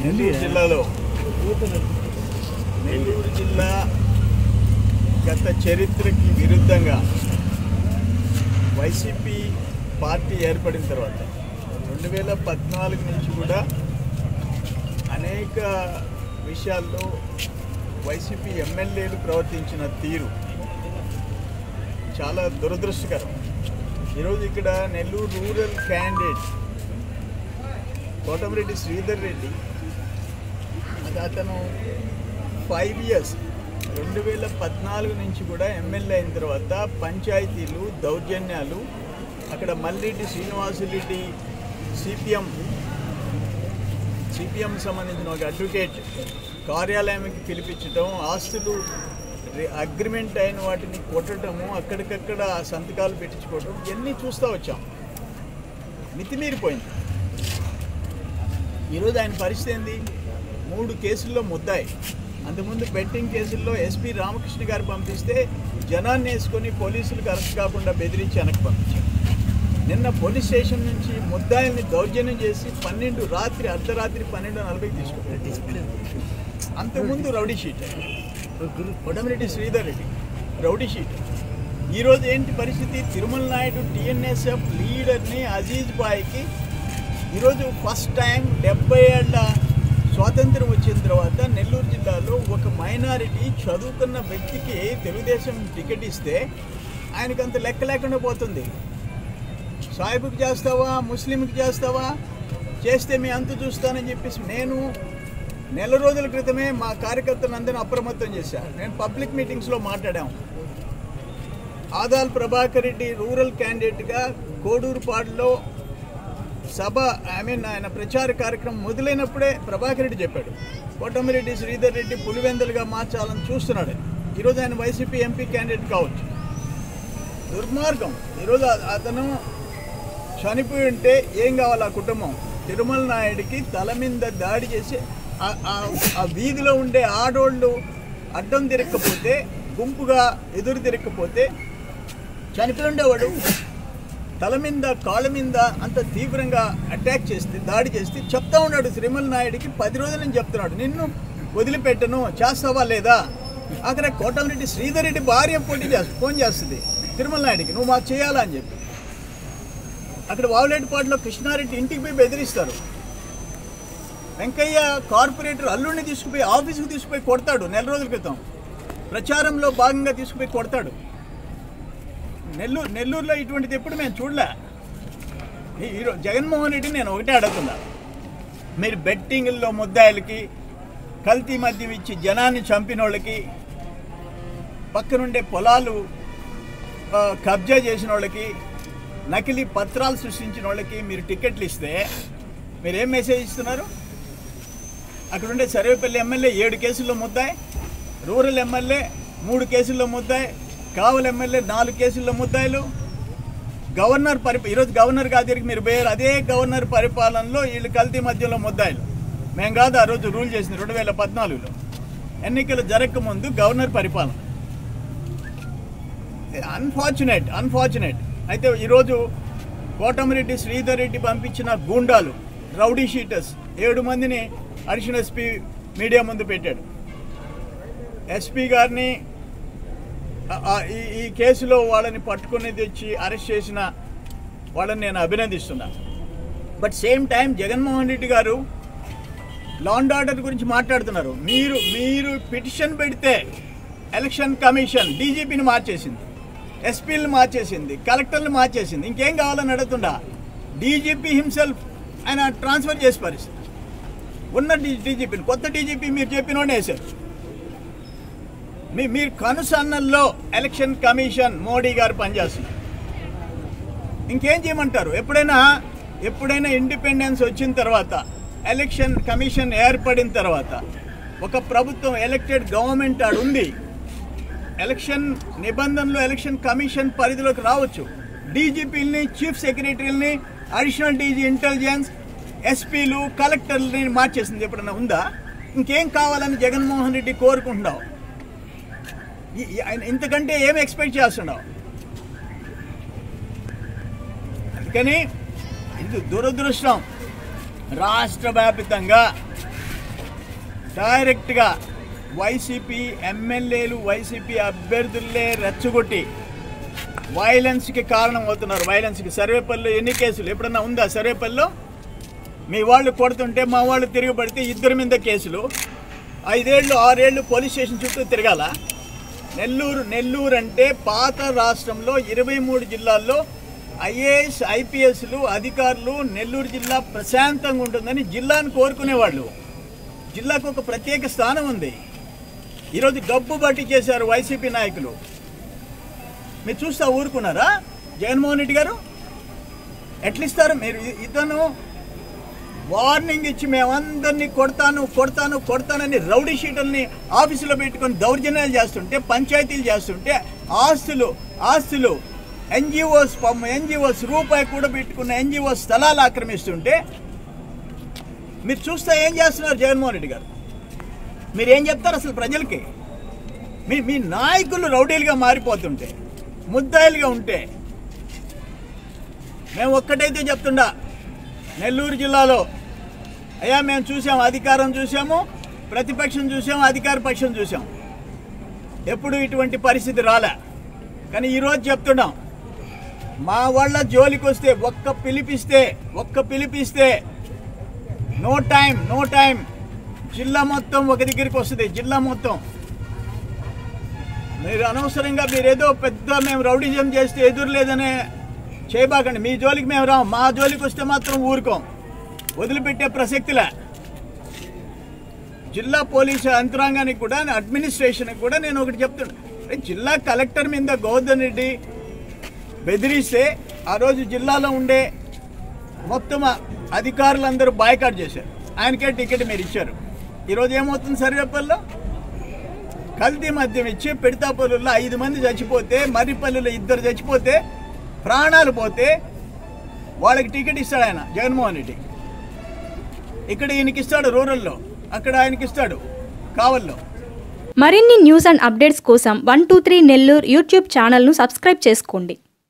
నెల్లూరు జిల్లాలో నెల్లూరు జిల్లా గత చరిత్రకి విరుద్ధంగా వైసీపీ పార్టీ ఏర్పడిన తర్వాత రెండు వేల పద్నాలుగు నుంచి కూడా అనేక విషయాల్లో వైసీపీ ఎమ్మెల్యేలు ప్రవర్తించిన తీరు చాలా దురదృష్టకరం. ఈరోజు ఇక్కడ నెల్లూరు రూరల్ క్యాండిడేట్ కోటమిరెడ్డి శ్రీధర్ రెడ్డి అది అతను ఫైవ్ ఇయర్స్ రెండు వేల పద్నాలుగు నుంచి కూడా ఎమ్మెల్యే అయిన తర్వాత పంచాయతీలు దౌర్జన్యాలు అక్కడ మల్లిరెడ్డి శ్రీనివాసులరెడ్డి సిపిఎం సిపిఎం సంబంధించిన ఒక అడ్వకేట్ కార్యాలయానికి పిలిపించడం ఆస్తులు అగ్రిమెంట్ అయిన వాటిని కొట్టడము అక్కడికక్కడ సంతకాలు పెట్టించుకోవడం ఇవన్నీ చూస్తూ వచ్చాం. మితిమీరిపోయింది. ఈరోజు ఆయన పరిస్థితి ఏంది? మూడు కేసుల్లో ముద్దాయి. అంతకుముందు బెట్టింగ్ కేసుల్లో ఎస్పీ రామకృష్ణ గారు పంపిస్తే జనాన్ని వేసుకొని పోలీసులకు అరెస్ట్ కాకుండా బెదిరించి వెనక్కి పంపించారు. నిన్న పోలీస్ స్టేషన్ నుంచి ముద్దాయిల్ని దౌర్జన్యం చేసి పన్నెండు రాత్రి అర్ధరాత్రి పన్నెండు నలభైకి తీసుకున్నారు ఇంతకుముందు rowdy sheet. Kotamreddy Sridhar Reddy rowdy sheet. ఈరోజు ఏంటి పరిస్థితి? తిరుమల నాయుడు టీఎన్ఎస్ఎఫ్ లీడర్ని అజీజ్ బాయ్కి ఈరోజు ఫస్ట్ టైం డెబ్బై ఏళ్ళ స్వాతంత్రం వచ్చిన తర్వాత నెల్లూరు జిల్లాలో ఒక మైనారిటీ చదువుకున్న వ్యక్తికి తెలుగుదేశం టికెట్ ఇస్తే ఆయనకు అంత లెక్క లేకుండా పోతుంది. సాయిబుకి చేస్తావా? ముస్లింకి చేస్తావా? చేస్తే మీ అంత చూస్తానని చెప్పేసి నేను నెల రోజుల క్రితమే మా కార్యకర్తలందరినీ అప్రమత్తం చేశారు. నేను పబ్లిక్ మీటింగ్స్లో మాట్లాడాము. ఆదాల్ ప్రభాకర్ రెడ్డి రూరల్ క్యాండిడేట్గా కోడూరుపాడులో సభ ఐ మీన్ ఆయన ప్రచార కార్యక్రమం మొదలైనప్పుడే ప్రభాకర్ రెడ్డి చెప్పాడు. కోటమిరెడ్డి శ్రీధర్ రెడ్డి పులివెందులుగా మార్చాలని చూస్తున్నాడు. ఈరోజు ఆయన వైసీపీ ఎంపీ క్యాండిడేట్ కావచ్చు. దుర్మార్గం. ఈరోజు అతను చనిపోయి ఉంటే ఏం కావాలి ఆ కుటుంబం? తిరుమల నాయుడికి తల మీద దాడి చేసి ఆ- వీధిలో ఉండే ఆడోళ్ళు అడ్డం తిరగకపోతే గుంపుగా ఎదురు తిరగకపోతే చనిపోయి ఉండేవాడు తల మీద కాళ్ళ మీద అంత తీవ్రంగా అటాక్ చేస్తే దాడి చేస్తే చెప్తా ఉన్నాడు శ్రీమల్ నాయుడికి పది రోజుల నుంచి చెప్తున్నాడు నిన్ను వదిలిపెట్టను చేస్తావా లేదా? అక్కడ కోటమిరెడ్డి శ్రీధర్ రెడ్డి భార్య పోటీ చేస్తా ఫోన్ చేస్తుంది తిరుమల నాయుడికి నువ్వు మాకు చేయాలా? అని చెప్పి. అక్కడ వావులేటిపాడులో కృష్ణారెడ్డి ఇంటికి పోయి బెదిరిస్తారు. వెంకయ్య కార్పొరేటర్ అల్లుడిని తీసుకుపోయి ఆఫీస్కి తీసుకుపోయి కొడతాడు నెల రోజుల క్రితం. ప్రచారంలో భాగంగా తీసుకుపోయి కొడతాడు. నెల్లూరు నెల్లూరులో ఇటువంటిది ఎప్పుడు మేము చూడలే. ఈరోజు జగన్మోహన్ రెడ్డి నేను ఒకటే అడుగుతున్నా. మీరు బెట్టింగ్ల్లో ముద్దాయిలకి కల్తీ మద్యం ఇచ్చి జనాన్ని చంపిన వాళ్ళకి పక్కనుండే పొలాలు కబ్జా చేసిన వాళ్ళకి నకిలీ పత్రాలు సృష్టించిన వాళ్ళకి మీరు టికెట్లు ఇస్తే మీరు ఏం మెసేజ్ ఇస్తున్నారు? అక్కడ ఉండే సర్వేపల్లి ఎమ్మెల్యే ఏడు కేసుల్లో ముద్దాయి రూరల్ ఎమ్మెల్యే మూడు కేసుల్లో ముద్దాయి కావలి ఎమ్మెల్యే నాలుగు కేసుల్లో ముద్దాయిలు. గవర్నర్ పరిప ఈరోజు గవర్నర్ గారికి మీరు పోయారు అదే గవర్నర్ పరిపాలనలో వీళ్ళు కల్తీ మధ్యలో ముద్దాయిలు. మేము కాదు ఆ రోజు రూల్ చేసింది రెండు వేల పద్నాలుగులో. ఎన్నికలు జరగకముందు గవర్నర్ పరిపాలన. అన్ఫార్చునేట్ అన్ఫార్చునేట్ అయితే ఈరోజు కోటమిరెడ్డి శ్రీధర్ రెడ్డి పంపించిన గూండాలు రౌడీ షీటర్స్ ఏడు మందిని అడిషనల్ ఎస్పీ మీడియా ముందు పెట్టాడు. ఎస్పీ గారిని ఈ ఈ కేసులో వాళ్ళని పట్టుకుని తెచ్చి అరెస్ట్ చేసిన వాళ్ళని నేను అభినందిస్తున్నా. But same time Jaganmohan Reddy garu law and order గురించి మాట్లాడుతున్నారు. మీరు మీరు పిటిషన్ పెడితే ఎలక్షన్ కమిషన్ డీజీపీని మార్చేసింది ఎస్పీని మార్చేసింది కలెక్టర్ని మార్చేసింది. ఇంకేం కావాలని అడుగుతుండా? డీజీపీ హిమ్సెల్ఫ్ ఆయన ట్రాన్స్ఫర్ చేసి పరిస్థితి ఉన్న డీజీపీని కొత్త డీజీపీ మీరు చెప్పినోనే వేశారు. మీ మీరు కనుసన్నల్లో ఎలక్షన్ కమిషన్ మోడీ గారు పనిచేస్తున్నారు. ఇంకేం చేయమంటారు? ఎప్పుడైనా ఎప్పుడైనా ఇండిపెండెన్స్ వచ్చిన తర్వాత ఎలక్షన్ కమిషన్ ఏర్పడిన తర్వాత ఒక ప్రభుత్వం ఎలక్టెడ్ గవర్నమెంట్ ఆడు ఉంది. ఎలక్షన్ నిబంధనలు ఎలక్షన్ కమిషన్ పరిధిలోకి రావచ్చు. డీజీపీలని చీఫ్ సెక్రటరీలని అడిషనల్ డీజీ ఇంటెలిజెన్స్ ఎస్పీలు కలెక్టర్లని మార్చేసింది ఎప్పుడన్నా ఉందా? ఇంకేం కావాలని జగన్మోహన్ రెడ్డి కోరుకుంటున్నావు? ఇంతకంటే ఏమి ఎక్స్పెక్ట్ చేస్తున్నావు? అందుకని ఇది దురదృష్టం. రాష్ట్ర వ్యాపితంగా డైరెక్ట్గా వైసీపీ ఎమ్మెల్యేలు వైసీపీ అభ్యర్థులే రెచ్చగొట్టి వైలెన్స్కి కారణం అవుతున్నారు. వైలెన్స్కి సర్వేపల్లిలో ఎన్ని కేసులు? ఎప్పుడన్నా ఉందా సర్వేపల్లిలో? మీ వాళ్ళు కొడుతుంటే మా వాళ్ళు తిరగబడితే ఇద్దరి మీద కేసులు. ఐదేళ్ళు ఆరేళ్ళు పోలీస్ స్టేషన్ చుట్టూ తిరగాల. నెల్లూరు నెల్లూరు అంటే పాత రాష్ట్రంలో ఇరవై మూడు జిల్లాల్లో ఐఏఎస్ ఐపీఎస్లు అధికారులు నెల్లూరు జిల్లా ప్రశాంతంగా ఉంటుందని జిల్లాను కోరుకునేవాళ్ళు. జిల్లాకు ఒక ప్రత్యేక స్థానం ఉంది. ఈరోజు డబ్బు బట్టి చేశారు వైసీపీ నాయకులు. మీరు చూస్తా ఊరుకున్నారా? జగన్మోహన్ రెడ్డి గారు? ఎట్లిస్తారు మీరు? ఇతను వార్నింగ్ ఇచ్చి మేమందరినీ కొడతాను కొడతాను కొడతానని రౌడీ షీటల్ని ఆఫీసులో పెట్టుకొని దౌర్జన్యాలు చేస్తుంటే పంచాయతీలు చేస్తుంటే ఆస్తులు ఆస్తులు ఎన్జిఓస్ ఎన్జిఓస్ రూపాయి కూడా పెట్టుకున్న ఎన్జిఓ స్థలాలు ఆక్రమిస్తుంటే మీరు చూస్తే ఏం చేస్తున్నారు జగన్మోహన్ రెడ్డి గారు? మీరు ఏం చెప్తారు అసలు ప్రజలకి? మీ మీ నాయకులు రౌడీలుగా మారిపోతుంటే ముద్దాయిలుగా ఉంటే మేము ఒక్కటైతే చెప్తుండా నెల్లూరు జిల్లాలో. అయ్యా మేము చూసాము అధికారం చూసాము ప్రతిపక్షం చూసాము అధికార పక్షం చూసాం ఎప్పుడు ఇటువంటి పరిస్థితి రాలే. కానీ ఈరోజు చెప్తున్నాం మా వాళ్ళ జోలికి వస్తే ఒక్క పిలిపిస్తే ఒక్క పిలిపిస్తే నో టైం నో టైం జిల్లా మొత్తం ఒక దగ్గరికి వస్తుంది జిల్లా మొత్తం. మీరు అనవసరంగా మీరు ఏదో పెద్ద మేము రౌడిజం చేస్తే ఎదురు లేదనే చేయబాకండి. మీ జోలికి మేము రాం. మా జోలికి వస్తే మాత్రం ఊరుకోం. వదిలిపెట్టే ప్రసక్తిలే. జిల్లా పోలీసు యంత్రాంగానికి కూడా అడ్మినిస్ట్రేషన్కి కూడా నేను ఒకటి చెప్తున్నా. జిల్లా కలెక్టర్ మీద గోవర్ధన్ రెడ్డి బెదిరిస్తే ఆ రోజు జిల్లాలో ఉండే మొత్తం అధికారులందరూ బాయ్కాట్ చేశారు. ఆయనకే టికెట్ మీరు ఇచ్చారు. ఈరోజు ఏమవుతుంది సర్వేపల్లిలో కల్తీ మద్యం ఇచ్చి పెడతాపల్లిలో ఐదు మంది చచ్చిపోతే మర్రిపల్లిలో ఇద్దరు చచ్చిపోతే ప్రాణాలు పోతే వాళ్ళకి టికెట్ ఇస్తాడు ఆయన జగన్మోహన్ రెడ్డి. ఇక్కడ ఈయనకి ఇస్తాడు రూరల్లో అక్కడ ఆయనకి ఇస్తాడు కావల్లో. మరిన్ని న్యూస్ అండ్ అప్డేట్స్ కోసం one two three Nellore YouTube ఛానల్ను సబ్స్క్రైబ్ చేసుకోండి.